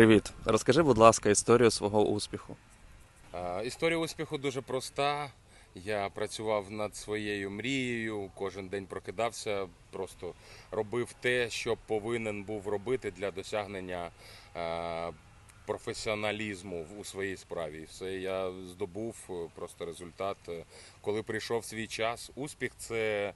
Привіт. Розкажи, будь ласка, історію свого успіху. Історія успіху дуже проста. Я працював над своєю мрією, кожен день прокидався, просто робив те, що повинен був робити для досягнення професіоналізму у своїй справі. Все я здобув е, просто результат, е, коли прийшов свій час. Успіх це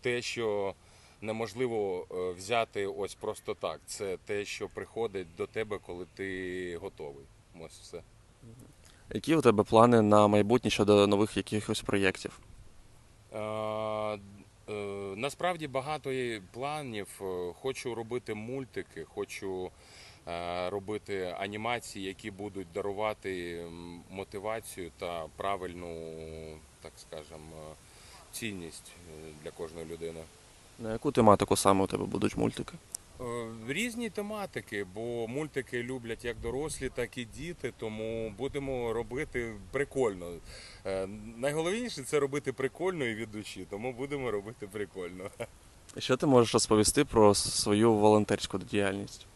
те, що неможливо е, взяти ось просто так. Це те, що приходить до тебе, коли ти готовий. Ось все. Які у тебе плани на майбутнє щодо нових якихось проєктів? Е, е, Насправді багато є планів. Е, Хочу робити мультики, хочу е, робити анімації, які будуть дарувати мотивацію та правильну, так скажемо, е, цінність для кожної людини. На яку тематику саме у тебе будуть мультики? Е, Різні тематики, бо мультики люблять як дорослі, так і діти, тому будемо робити прикольно. Е, Найголовніше це робити прикольно і від душі, тому будемо робити прикольно. Що ти можеш розповісти про свою волонтерську діяльність?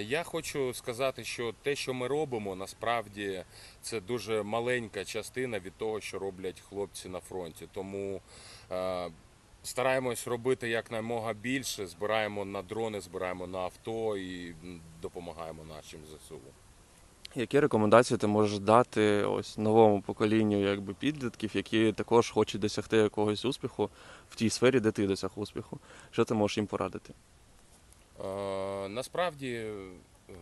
Я хочу сказати, що те, що ми робимо, насправді це дуже маленька частина від того, що роблять хлопці на фронті. Тому е, стараємось робити якнаймога більше, збираємо на дрони, збираємо на авто і допомагаємо нашим ЗСУ. Які рекомендації ти можеш дати ось новому поколінню якби, підлітків, які також хочуть досягти якогось успіху в тій сфері, де ти досяг успіху? Що ти можеш їм порадити? Е, Насправді е,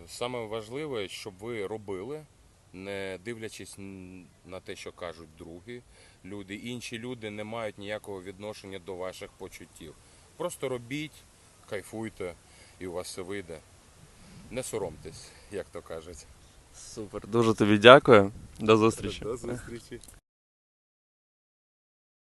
саме важливе, щоб ви робили, не дивлячись на те, що кажуть другі люди. Інші люди не мають ніякого відношення до ваших почуттів. Просто робіть, кайфуйте, і у вас все вийде. Не соромтесь, як то кажуть. Супер, дуже тобі дякую. До зустрічі. До зустрічі.